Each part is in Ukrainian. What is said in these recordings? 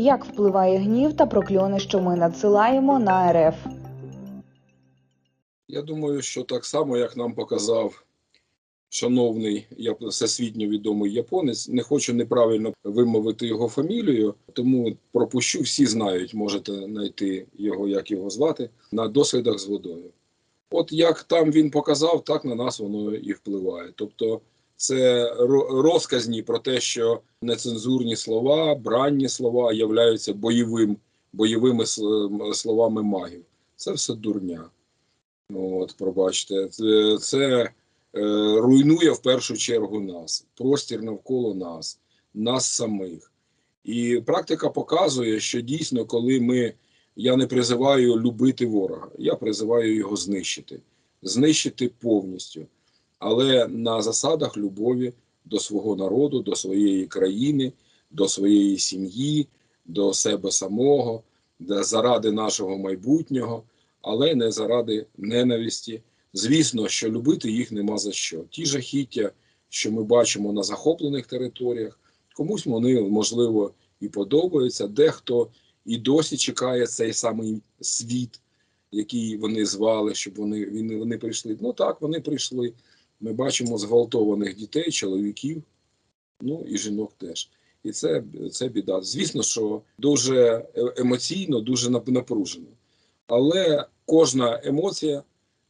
Як впливає гнів та прокльони, що ми надсилаємо на РФ? Я думаю, що так само, як нам показав шановний всесвітньо відомий японець, не хочу неправильно вимовити його фамілію, тому пропущу, всі знають, можете знайти його, як його звати, на дослідах з водою. От як там він показав, так на нас воно і впливає. Тобто це розказні про те, що нецензурні слова, бранні слова являються бойовим, бойовими словами магів. Це все дурня. От, пробачте, це, це е, руйнує в першу чергу нас, простір навколо нас, нас самих. І практика показує, що дійсно, коли ми, я не призиваю любити ворога, я призиваю його знищити, знищити повністю, але на засадах любові до свого народу, до своєї країни, до своєї сім'ї, до себе самого, заради нашого майбутнього але не заради ненависті. Звісно, що любити їх нема за що. Ті жахіття, що ми бачимо на захоплених територіях, комусь вони можливо і подобаються. Дехто і досі чекає цей самий світ, який вони звали, щоб вони, вони, прийшли. Ну так, вони прийшли. Ми бачимо зґвалтованих дітей, чоловіків, ну і жінок теж. І це, це біда. Звісно, що дуже е- емоційно, дуже напружено але кожна емоція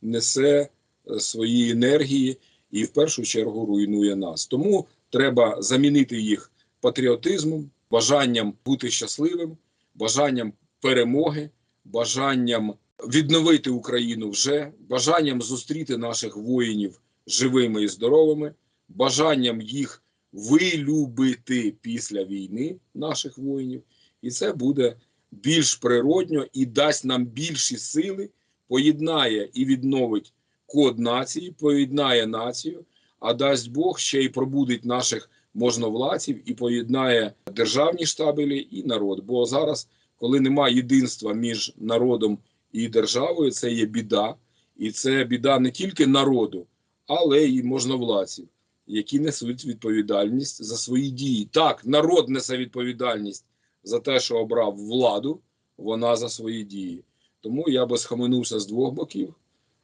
несе е, свої енергії і в першу чергу руйнує нас. Тому треба замінити їх патріотизмом, бажанням бути щасливим, бажанням перемоги, бажанням відновити Україну вже, бажанням зустріти наших воїнів живими і здоровими, бажанням їх вилюбити після війни наших воїнів, і це буде більш природньо і дасть нам більші сили, поєднає і відновить код нації, поєднає націю, а дасть Бог ще й пробудить наших можновладців і поєднає державні штабелі і народ. Бо зараз, коли немає єдинства між народом і державою, це є біда, і це біда не тільки народу, але й можновладців, які несуть відповідальність за свої дії. Так, народ несе відповідальність за те, що обрав владу, вона за свої дії. Тому я би схаменувся з двох боків,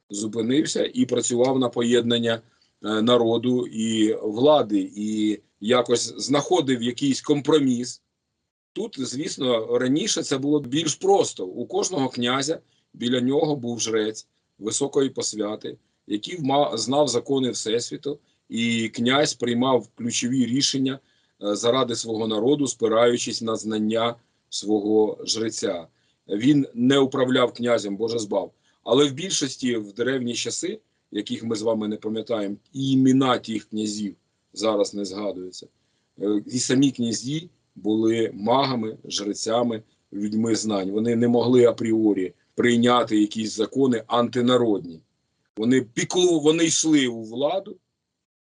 зупинився і працював на поєднання е, народу і влади, і якось знаходив якийсь компроміс. Тут, звісно, раніше це було більш просто. У кожного князя біля нього був жрець високої посвяти, який знав закони Всесвіту, і князь приймав ключові рішення е, заради свого народу, спираючись на знання свого жреця. Він не управляв князем, Боже збав. Але в більшості в древні часи, яких ми з вами не пам'ятаємо, і імена тих князів зараз не згадуються. Е, І самі князі були магами, жрецями, людьми знань. Вони не могли апріорі прийняти якісь закони антинародні. Вони піклу, вони йшли у владу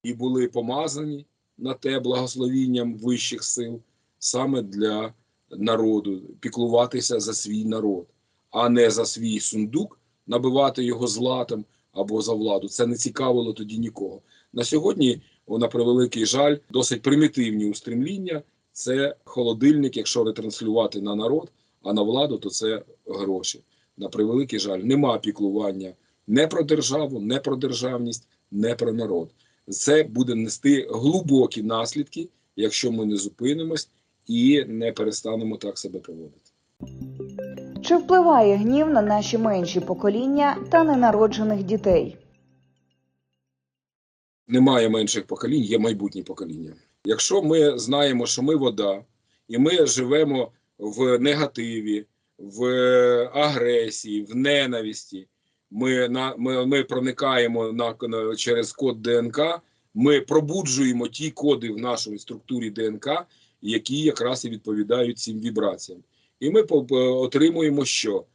і були помазані на те благословінням вищих сил саме для народу, піклуватися за свій народ, а не за свій сундук, набивати його златом або за владу. Це не цікавило тоді нікого. На сьогодні, на превеликий жаль, досить примітивні устремління. Це холодильник, якщо ретранслювати на народ, а на владу, то це гроші. На превеликий жаль, нема піклування не про державу, не про державність, не про народ. Це буде нести глибокі наслідки, якщо ми не зупинимось і не перестанемо так себе поводити. Чи впливає гнів на наші менші покоління та ненароджених дітей? Немає менших поколінь, є майбутні покоління. Якщо ми знаємо, що ми вода, і ми живемо в негативі, в агресії, в ненависті, ми, на, ми, ми проникаємо на, на, через код ДНК, ми пробуджуємо ті коди в нашій структурі ДНК, які якраз і відповідають цим вібраціям. І ми отримуємо що?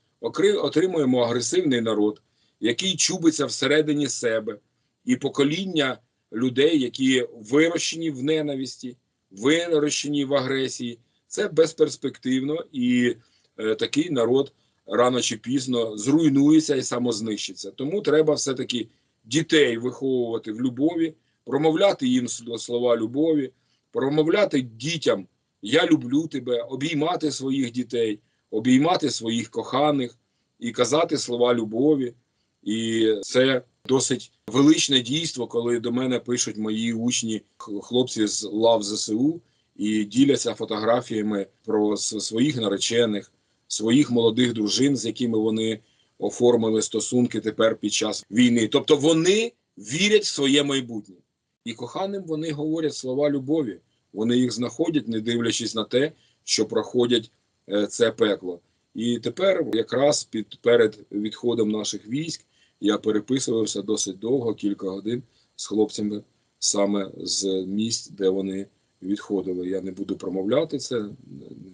Отримуємо агресивний народ, який чубиться всередині себе, і покоління людей, які вирощені в ненависті, вирощені в агресії. Це безперспективно, і е, такий народ рано чи пізно зруйнується і самознищиться. Тому треба все-таки дітей виховувати в любові, промовляти їм слова любові, промовляти дітям Я люблю тебе, обіймати своїх дітей, обіймати своїх коханих і казати слова любові. І це досить величне дійство, коли до мене пишуть мої учні, хлопці з лав ЗСУ, і діляться фотографіями про своїх наречених, своїх молодих дружин, з якими вони оформили стосунки тепер під час війни. Тобто вони вірять в своє майбутнє. І коханим вони говорять слова любові. Вони їх знаходять, не дивлячись на те, що проходять е, це пекло. І тепер, якраз під перед відходом наших військ, я переписувався досить довго, кілька годин з хлопцями саме з місць, де вони відходили. Я не буду промовляти це,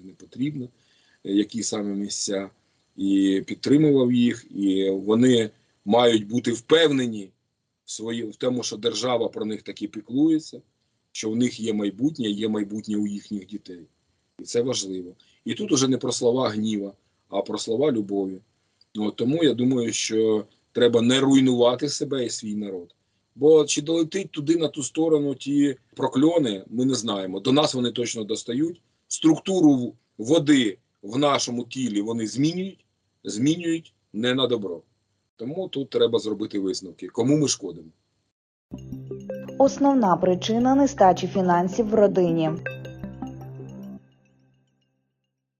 не, потрібно, які саме місця, і підтримував їх, і вони мають бути впевнені в свої, в тому, що держава про них таки піклується, що в них є майбутнє, є майбутнє у їхніх дітей. І це важливо. І тут уже не про слова гніва, а про слова любові. Ну, тому я думаю, що треба не руйнувати себе і свій народ. Бо чи долетить туди на ту сторону ті прокльони, ми не знаємо. До нас вони точно достають. Структуру води в нашому тілі вони змінюють, змінюють не на добро. Тому тут треба зробити висновки, кому ми шкодимо. Основна причина нестачі фінансів в родині.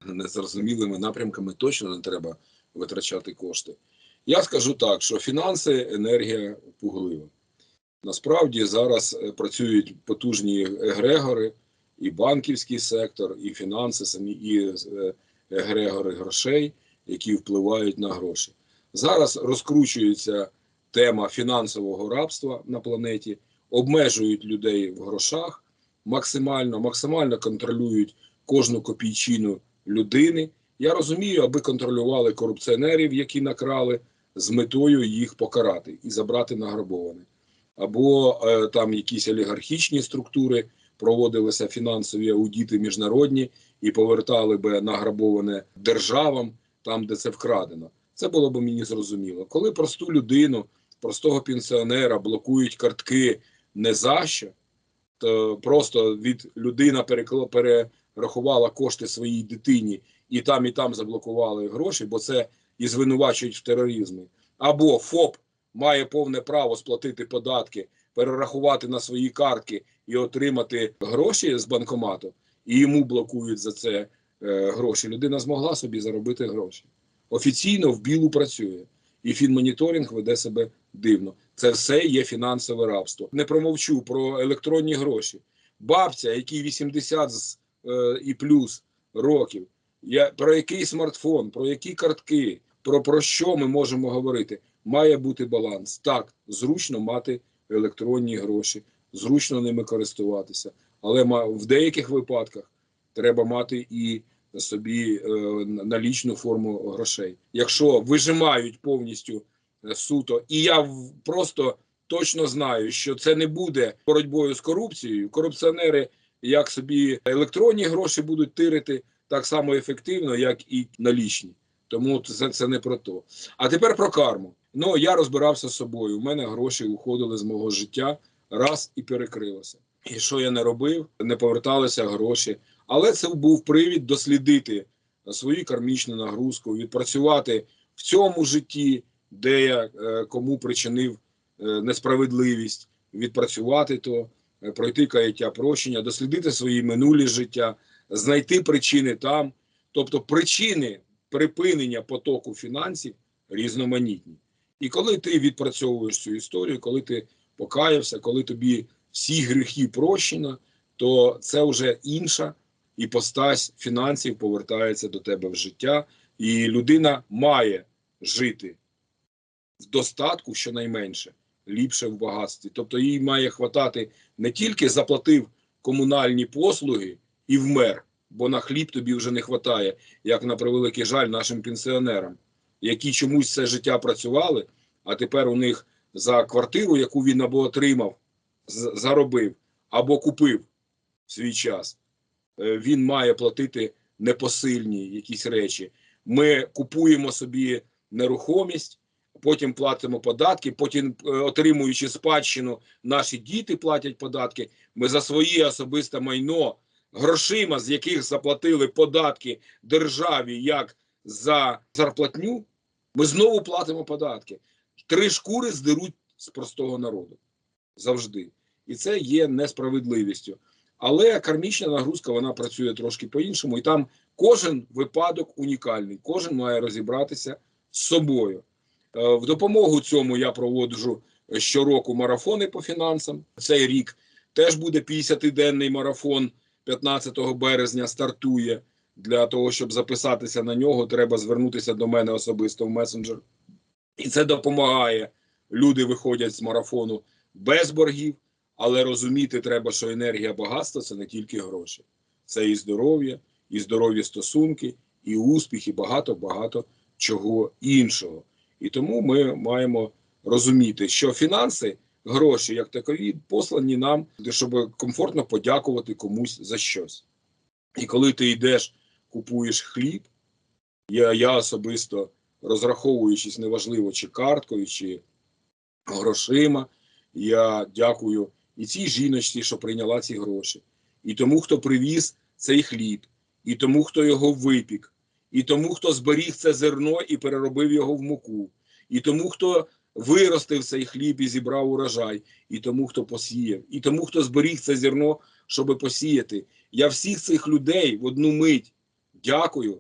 незрозумілими напрямками точно не треба витрачати кошти. Я скажу так, що фінанси енергія пуглива. Насправді зараз е, працюють потужні егрегори, і банківський сектор, і фінанси, самі і е, егрегори грошей, які впливають на гроші. Зараз розкручується тема фінансового рабства на планеті, обмежують людей в грошах максимально, максимально контролюють кожну копійчину людини. Я розумію, аби контролювали корупціонерів, які накрали, з метою їх покарати і забрати награбоване. Або е, там якісь олігархічні структури проводилися фінансові аудіти міжнародні і повертали би награбоване державам там, де це вкрадено. Це було б мені зрозуміло. Коли просту людину, простого пенсіонера блокують картки не за що, то просто від людина перерахувала кошти своїй дитині і там, і там заблокували гроші, бо це і звинувачують в тероризмі. Або ФОП має повне право сплатити податки, перерахувати на свої картки і отримати гроші з банкомату, і йому блокують за це е, гроші. Людина змогла собі заробити гроші. Офіційно в білу працює, і фінмоніторинг веде себе дивно. Це все є фінансове рабство. Не промовчу про електронні гроші. Бабця, якій 80 з, е, і плюс років, я, про який смартфон, про які картки, про, про що ми можемо говорити? Має бути баланс. Так, зручно мати електронні гроші, зручно ними користуватися, але в деяких випадках треба мати і собі е, налічну форму грошей. Якщо вижимають повністю е, суто, і я просто точно знаю, що це не буде боротьбою з корупцією. Корупціонери як собі електронні гроші будуть тирити так само ефективно, як і налічні. Тому це, це не про то. А тепер про карму. Ну я розбирався з собою. У мене гроші уходили з мого життя раз і перекрилося. І що я не робив, не поверталися гроші. Але це був привід дослідити свою кармічну нагрузку, відпрацювати в цьому житті, де я е, кому причинив е, несправедливість, відпрацювати то, е, пройти каяття прощення, дослідити свої минулі життя, знайти причини там. Тобто причини припинення потоку фінансів різноманітні. І коли ти відпрацьовуєш цю історію, коли ти покаявся, коли тобі всі гріхи прощено, то це вже інша іпостась фінансів повертається до тебе в життя, і людина має жити в достатку щонайменше, ліпше в багатстві. Тобто їй має хватати не тільки заплатив комунальні послуги і вмер, бо на хліб тобі вже не хватає, як на превеликий жаль нашим пенсіонерам, які чомусь все життя працювали, а тепер у них за квартиру, яку він або отримав, заробив, або купив в свій час, е, він має платити непосильні якісь речі. Ми купуємо собі нерухомість, потім платимо податки, потім, е, отримуючи спадщину, наші діти платять податки. Ми за своє особисте майно грошима, з яких заплатили податки державі як за зарплатню, ми знову платимо податки. Три шкури здеруть з простого народу завжди. І це є несправедливістю. Але кармічна нагрузка вона працює трошки по-іншому, і там кожен випадок унікальний, кожен має розібратися з собою. Е, В допомогу цьому я проводжу щороку марафони по фінансам. Цей рік теж буде 50-денний марафон 15 березня стартує. Для того, щоб записатися на нього, треба звернутися до мене особисто в месенджер. І це допомагає. Люди виходять з марафону без боргів, але розуміти треба, що енергія багатства це не тільки гроші, це і здоров'я, і здорові стосунки, і успіх, і багато-багато чого іншого. І тому ми маємо розуміти, що фінанси, гроші як такові, послані нам, щоб комфортно подякувати комусь за щось. І коли ти йдеш, купуєш хліб, я, я особисто розраховуючись неважливо, чи карткою, чи грошима, я дякую і цій жіночці, що прийняла ці гроші, і тому, хто привіз цей хліб, і тому, хто його випік, і тому, хто зберіг це зерно і переробив його в муку, і тому, хто виростив цей хліб і зібрав урожай, і тому, хто посіяв, і тому, хто зберіг це зерно, щоб посіяти. Я всіх цих людей в одну мить дякую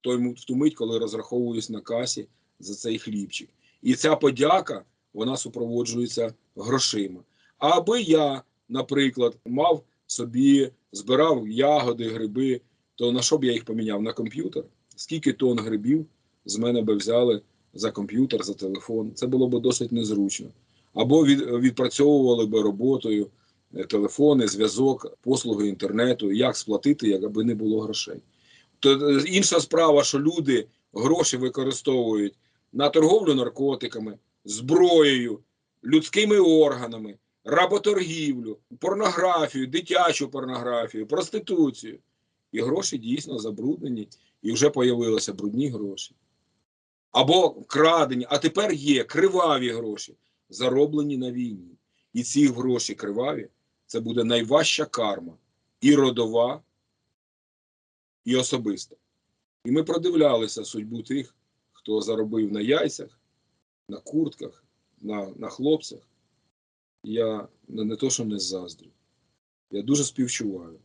той, в ту мить, коли розраховуюсь на касі за цей хлібчик. І ця подяка вона супроводжується грошима. Аби я, наприклад, мав собі, збирав ягоди, гриби, то на що б я їх поміняв? На комп'ютер? Скільки тонн грибів з мене би взяли за комп'ютер, за телефон? Це було б досить незручно. Або від, відпрацьовували би роботою е, телефони, зв'язок, послуги інтернету, як сплатити, як аби не було грошей. То е, інша справа, що люди гроші використовують на торговлю наркотиками, зброєю, людськими органами, работоргівлю, порнографію, дитячу порнографію, проституцію. І гроші дійсно забруднені, і вже появилися брудні гроші. Або крадені, а тепер є криваві гроші, зароблені на війні. І ці гроші криваві це буде найважча карма і родова, і особиста. І ми продивлялися судьбу тих, хто заробив на яйцях, на куртках, на, на хлопцях. Я не, не то, що не заздрю. Я дуже співчуваю.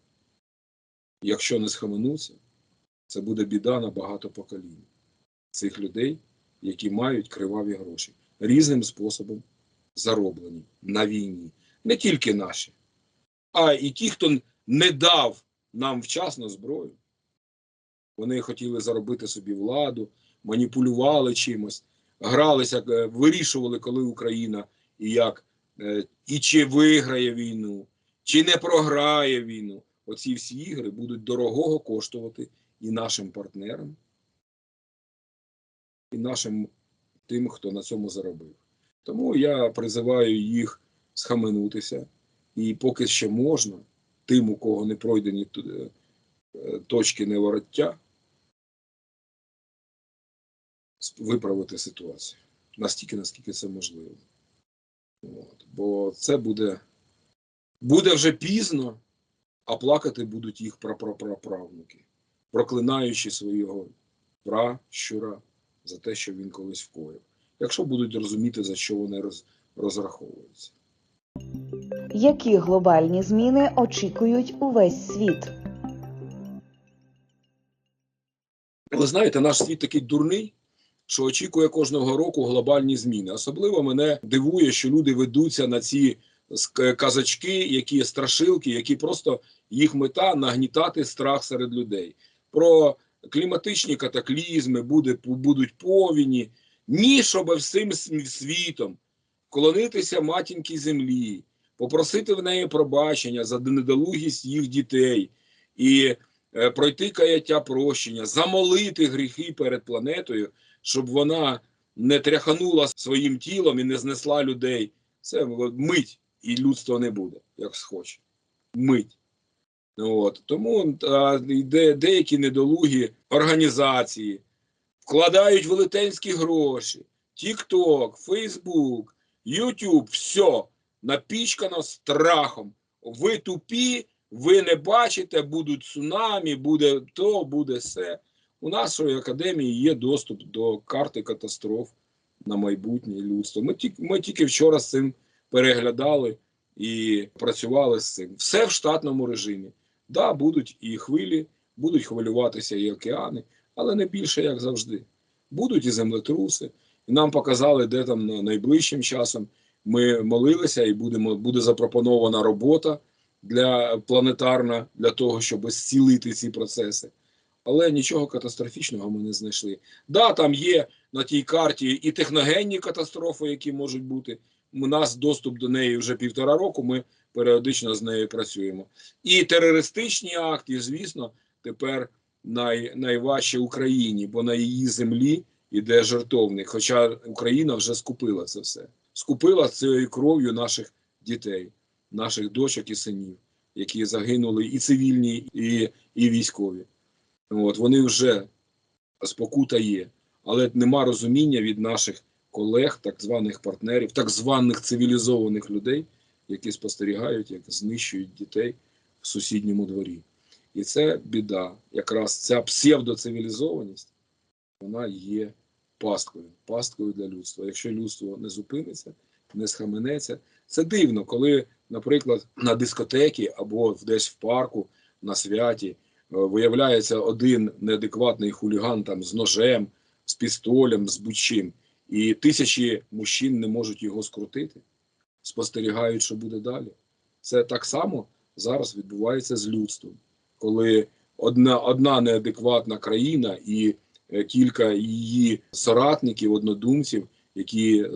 Якщо не схаменуться, це буде біда на багато поколінь цих людей, які мають криваві гроші, різним способом зароблені на війні. Не тільки наші, а і ті, хто не дав нам вчасно зброю. Вони хотіли заробити собі владу, маніпулювали чимось, гралися, е, вирішували, коли Україна і як, е, і чи виграє війну, чи не програє війну. Оці всі ігри будуть дорогого коштувати і нашим партнерам, і нашим тим, хто на цьому заробив. Тому я призиваю їх схаменутися, і поки ще можна, тим, у кого не пройдені е, точки невороття, виправити ситуацію настільки, наскільки це можливо. От. Бо це буде, буде вже пізно, а плакати будуть їх прапраправнуки, проклинаючи свого пращура за те, що він колись вкоїв. Якщо будуть розуміти, за що вони роз, розраховуються. Які глобальні зміни очікують увесь світ? Ви знаєте, наш світ такий дурний, що очікує кожного року глобальні зміни. Особливо мене дивує, що люди ведуться на ці казачки, які страшилки, які просто їх мета нагнітати страх серед людей. Про кліматичні катаклізми, буде, будуть повіні. Ні, щоб всім світом вклонитися матінки землі, попросити в неї пробачення за недолугість їх дітей і е, пройти каяття прощення, замолити гріхи перед планетою, щоб вона не тряханула своїм тілом і не знесла людей. Це мить, і людство не буде, як схоче. Мить. От. Тому а, де, деякі недолугі організації вкладають велетенські гроші. TikTok, Facebook, YouTube, все напічкано страхом. Ви тупі, ви не бачите, будуть цунамі, буде то, буде все. У нашої академії є доступ до карти катастроф на майбутнє людство. Ми тільки, ми тільки вчора з цим переглядали і працювали з цим. Все в штатному режимі. Да, будуть і хвилі, будуть хвилюватися і океани, але не більше, як завжди. Будуть і землетруси. І нам показали, де там на- найближчим часом ми молилися, і будемо, буде запропонована робота для планетарна для того, щоб зцілити ці процеси. Але нічого катастрофічного ми не знайшли. Да, там є на тій карті і техногенні катастрофи, які можуть бути. У нас доступ до неї вже півтора року. Ми періодично з нею працюємо. І терористичні акти, звісно, тепер най, найважче Україні, бо на її землі йде жертовник. Хоча Україна вже скупила це все. Скупила цією кров'ю наших дітей, наших дочок і синів, які загинули і цивільні, і, і військові. От вони вже спокута є, але нема розуміння від наших колег, так званих партнерів, так званих цивілізованих людей, які спостерігають, як знищують дітей в сусідньому дворі. І це біда. Якраз ця псевдоцивілізованість, вона є пасткою, пасткою для людства. Якщо людство не зупиниться, не схаменеться, це дивно, коли, наприклад, на дискотекі або десь в парку на святі виявляється один неадекватний хуліган там з ножем, з пістолем, з будь-чим, і тисячі мужчин не можуть його скрутити, спостерігають, що буде далі. Це так само зараз відбувається з людством, коли одна, одна неадекватна країна і е, кілька її соратників, однодумців, які е,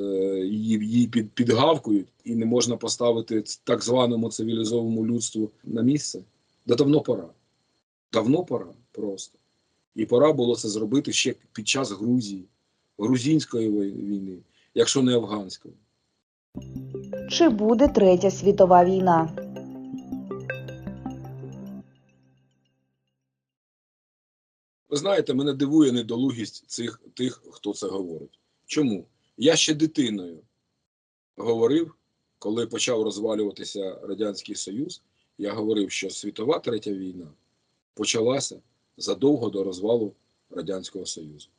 її під, підгавкують, і не можна поставити так званому цивілізованому людству на місце. Да давно пора. Давно пора просто. І пора було це зробити ще під час Грузії, грузинської війни, якщо не афганської. Чи буде третя світова війна? Ви знаєте, мене дивує недолугість цих тих, хто це говорить. Чому? Я ще дитиною говорив, коли почав розвалюватися Радянський Союз, я говорив, що світова третя війна почалася задовго до розвалу Радянського Союзу.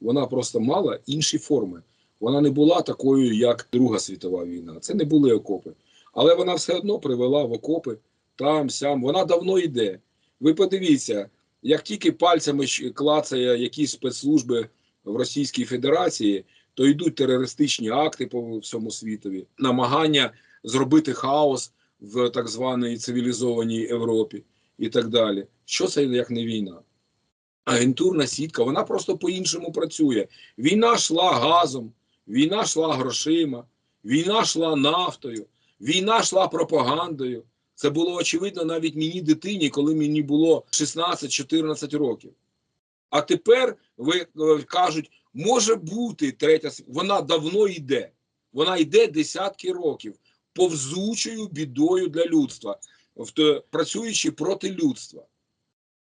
Вона просто мала інші форми. Вона не була такою, як Друга світова війна. Це не були окопи. Але вона все одно привела в окопи там, сям. Вона давно йде. Ви подивіться, як тільки пальцями клацає якісь спецслужби в Російській Федерації, то йдуть терористичні акти по всьому світові, намагання зробити хаос в так званій цивілізованій Європі і так далі. Що це як не війна? Агентурна сітка, вона просто по-іншому працює. Війна йшла газом, війна йшла грошима, війна йшла нафтою, війна йшла пропагандою. Це було очевидно навіть мені дитині, коли мені було 16-14 років. А тепер ви е, кажуть, може бути третя Вона давно йде. Вона йде десятки років повзучою бідою для людства, працюючи проти людства.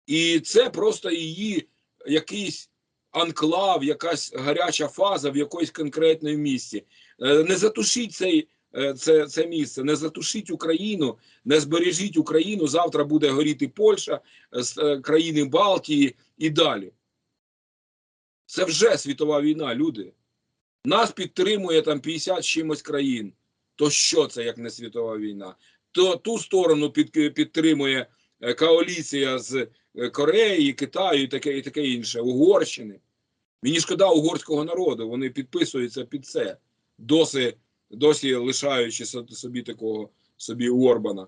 І це просто її якийсь анклав, якась гаряча фаза в якоїсь конкретному місці. Е, Не затушіть цей, е, це, це місце, не затушіть Україну, не збережіть Україну. Завтра буде горіти Польща, е, країни Балтії і далі. Це вже світова війна, люди. Нас підтримує там 50 чимось країн. То що це, як не світова війна? То ту сторону під, підтримує коаліція з Кореї, Китаю і таке, і таке інше, Угорщини. Мені шкода угорського народу, вони підписуються під це, досі, досі лишаючи со- собі такого собі Орбана.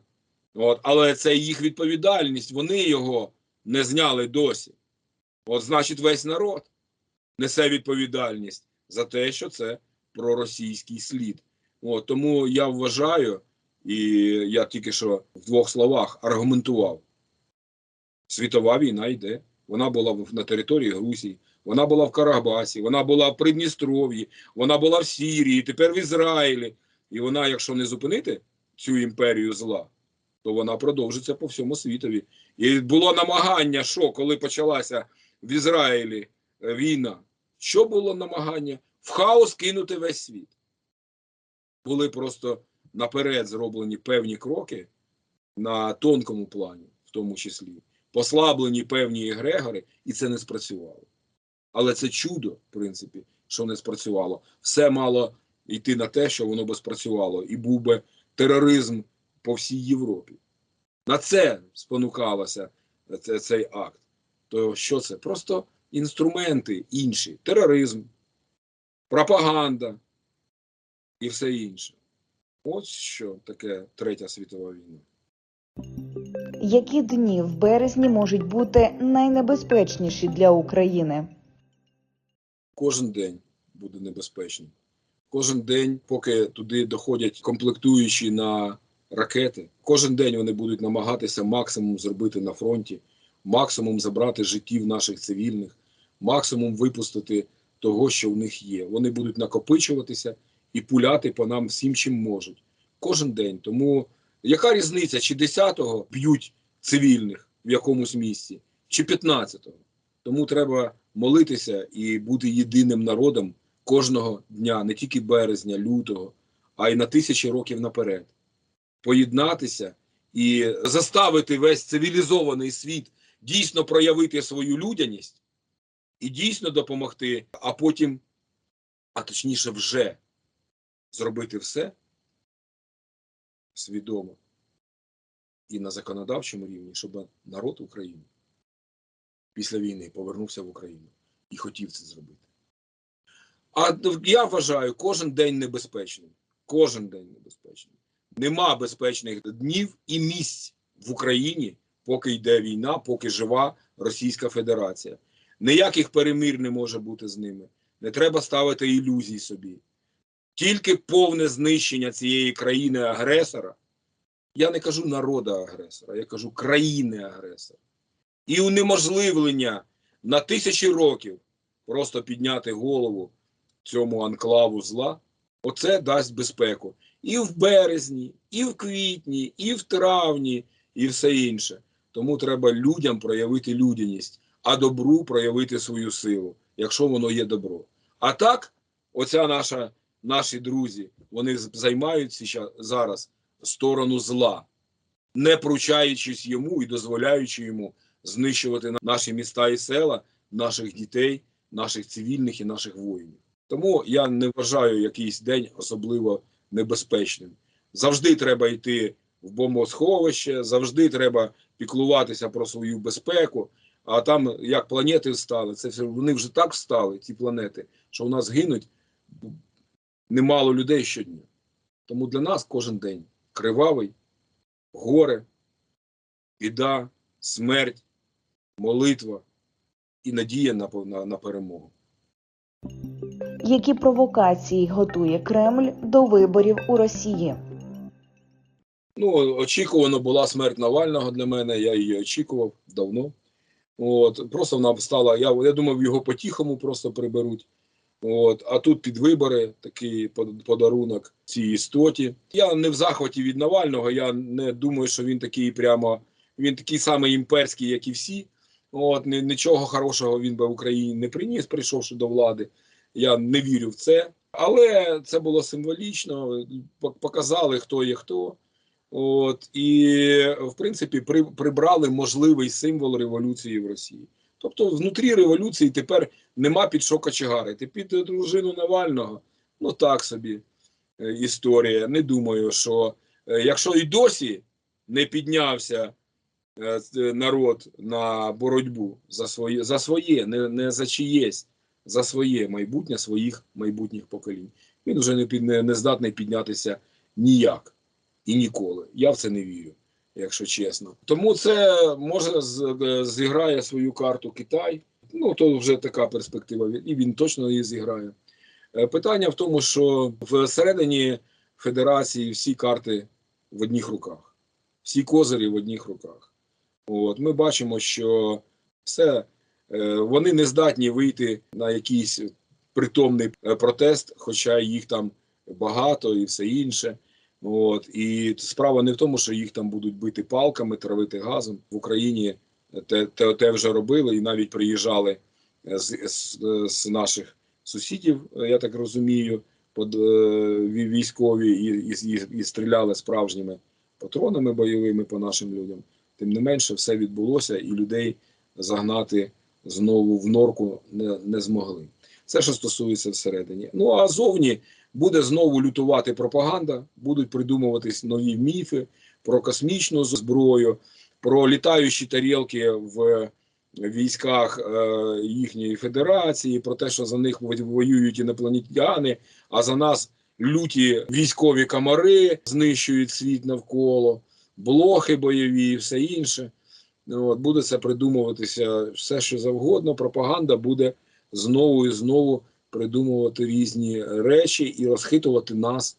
От, але це їх відповідальність, вони його не зняли досі. От, значить, весь народ несе відповідальність за те, що це проросійський слід. От, тому я вважаю, і я тільки що в двох словах аргументував. Світова війна йде. Вона була на території Грузії, вона була в Карабасі, вона була в Придністров'ї, вона була в Сірії, тепер в Ізраїлі. І вона, якщо не зупинити цю імперію зла, то вона продовжиться по всьому світові. І було намагання, що коли почалася в Ізраїлі е, війна, що було намагання? В хаос кинути весь світ. Були просто наперед зроблені певні кроки на тонкому плані, в тому числі. Послаблені певні егрегори, і це не спрацювало. Але це чудо, в принципі, що не спрацювало. Все мало йти на те, що воно би спрацювало, і був би тероризм по всій Європі. На це спонукалося цей акт. То що це? Просто інструменти інші: тероризм, пропаганда і все інше. Ось що таке Третя світова війна. Які дні в березні можуть бути найнебезпечніші для України? Кожен день буде небезпечним. Кожен день, поки туди доходять комплектуючі на ракети, кожен день вони будуть намагатися максимум зробити на фронті, максимум забрати життів наших цивільних, максимум випустити того, що в них є. Вони будуть накопичуватися і пуляти по нам всім, чим можуть. Кожен день. Тому яка різниця, чи 10-го б'ють цивільних в якомусь місці, чи 15-го? Тому треба молитися і бути єдиним народом кожного дня, не тільки березня, лютого, а й на тисячі років наперед. Поєднатися і заставити весь цивілізований світ дійсно проявити свою людяність і дійсно допомогти, а потім, а точніше, вже зробити все свідомо і на законодавчому рівні, щоб народ України після війни повернувся в Україну і хотів це зробити. А я вважаю, кожен день небезпечним. Кожен день небезпечним. Нема безпечних днів і місць в Україні, поки йде війна, поки жива Російська Федерація. Ніяких перемир не може бути з ними. Не треба ставити ілюзій собі. Тільки повне знищення цієї країни-агресора. Я не кажу народа агресора, я кажу країни-агресора. І унеможливлення на тисячі років просто підняти голову цьому анклаву зла, оце дасть безпеку. І в березні, і в квітні, і в травні, і все інше. Тому треба людям проявити людяність, а добру проявити свою силу, якщо воно є добро. А так, оця наша, наші друзі, вони з- займають сіща- зараз сторону зла, не пручаючись йому і дозволяючи йому знищувати наші міста і села, наших дітей, наших цивільних і наших воїнів. Тому я не вважаю якийсь день особливо небезпечним. Завжди треба йти в бомбосховище, завжди треба піклуватися про свою безпеку. А там як планети встали, це все вони вже так встали, ці планети, що у нас гинуть немало людей щодня. Тому для нас кожен день кривавий, горе, біда, смерть, молитва і надія на, на, на перемогу. Які провокації готує Кремль до виборів у Росії? Ну, очікувано була смерть Навального для мене, я її очікував давно. От, просто вона стала, я, я думав, його по-тихому просто приберуть. От, а тут під вибори такий подарунок цій істоті. Я не в захваті від Навального, я не думаю, що він такий прямо, він такий самий імперський, як і всі. От, нічого хорошого він би в Україні не приніс, прийшовши до влади. Я не вірю в це. Але це було символічно, показали, хто є хто. От і в принципі при, прибрали можливий символ революції в Росії. Тобто, внутрі революції тепер нема під що кочегарити. Під дружину Навального, ну так собі е, історія. Не думаю, що е, якщо і досі не піднявся е, народ на боротьбу за своє, за своє, не, не за чиєсь, за своє майбутнє своїх майбутніх поколінь. Він вже не, під, не, не здатний піднятися ніяк і ніколи. Я в це не вірю, якщо чесно. Тому це може зіграє свою карту Китай. Ну то вже така перспектива, і він точно її зіграє. Е, Питання в тому, що всередині федерації всі карти в одних руках, всі козирі в одних руках. От ми бачимо, що все е, вони не здатні вийти на якийсь притомний е, протест, хоча їх там багато і все інше. От і справа не в тому, що їх там будуть бити палками, травити газом в Україні. Те, те, те вже робили, і навіть приїжджали з, з, з наших сусідів, я так розумію, под, е, військові і, і, і стріляли справжніми патронами бойовими по нашим людям. Тим не менше, все відбулося, і людей загнати знову в норку не, не змогли. Це що стосується всередині. Ну а зовні буде знову лютувати пропаганда, будуть придумуватись нові міфи про космічну зброю, про літаючі тарілки в військах е, їхньої федерації, про те, що за них воюють інопланетяни, а за нас люті військові комари знищують світ навколо, блохи бойові і все інше. Ну, От, буде це придумуватися все, що завгодно. Пропаганда буде знову і знову придумувати різні речі і розхитувати нас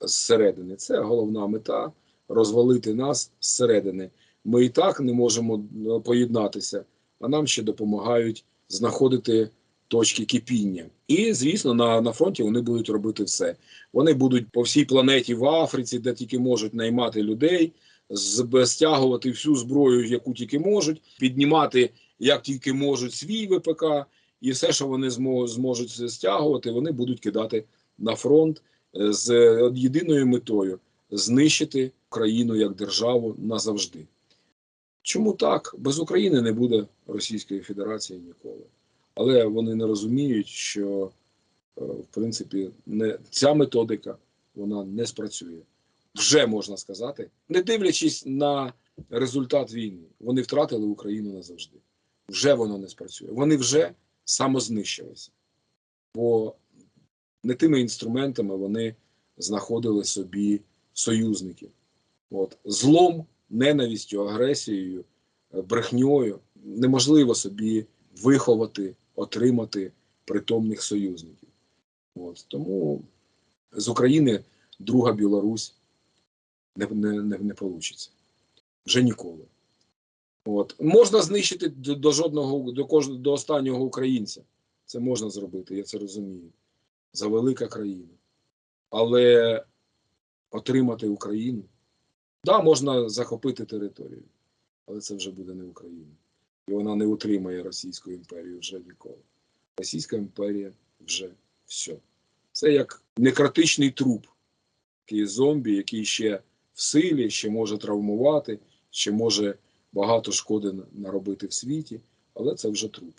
зсередини. Це головна мета розвалити нас зсередини. Ми і так не можемо е, поєднатися, а нам ще допомагають знаходити точки кипіння. І, звісно, на, на фронті вони будуть робити все. Вони будуть по всій планеті в Африці, де тільки можуть наймати людей, стягувати всю зброю, яку тільки можуть, піднімати як тільки можуть свій ВПК, і все, що вони змо- зможуть стягувати, вони будуть кидати на фронт е, з єдиною метою знищити Україну як державу назавжди. Чому так? Без України не буде Російської Федерації ніколи. Але вони не розуміють, що е, в принципі не ця методика вона не спрацює. Вже можна сказати, не дивлячись на результат війни, вони втратили Україну назавжди. Вже воно не спрацює. Вони вже самознищилися. Бо не тими інструментами вони знаходили собі союзників. От. Злом, ненавистю, агресією, е, брехньою неможливо собі виховати, отримати притомних союзників. От. Тому з України друга Білорусь не, не, не, не вийде. Вже ніколи. От. Можна знищити до, до жодного, до кожного, до останнього українця. Це можна зробити, я це розумію. За велика країна. Але отримати Україну. Да, можна захопити територію, але це вже буде не Україна. І вона не утримає Російську імперію вже ніколи. Російська імперія вже все. Це як некротичний труп, такий зомбі, який ще в силі, ще може травмувати, ще може багато шкоди наробити в світі, але це вже труп.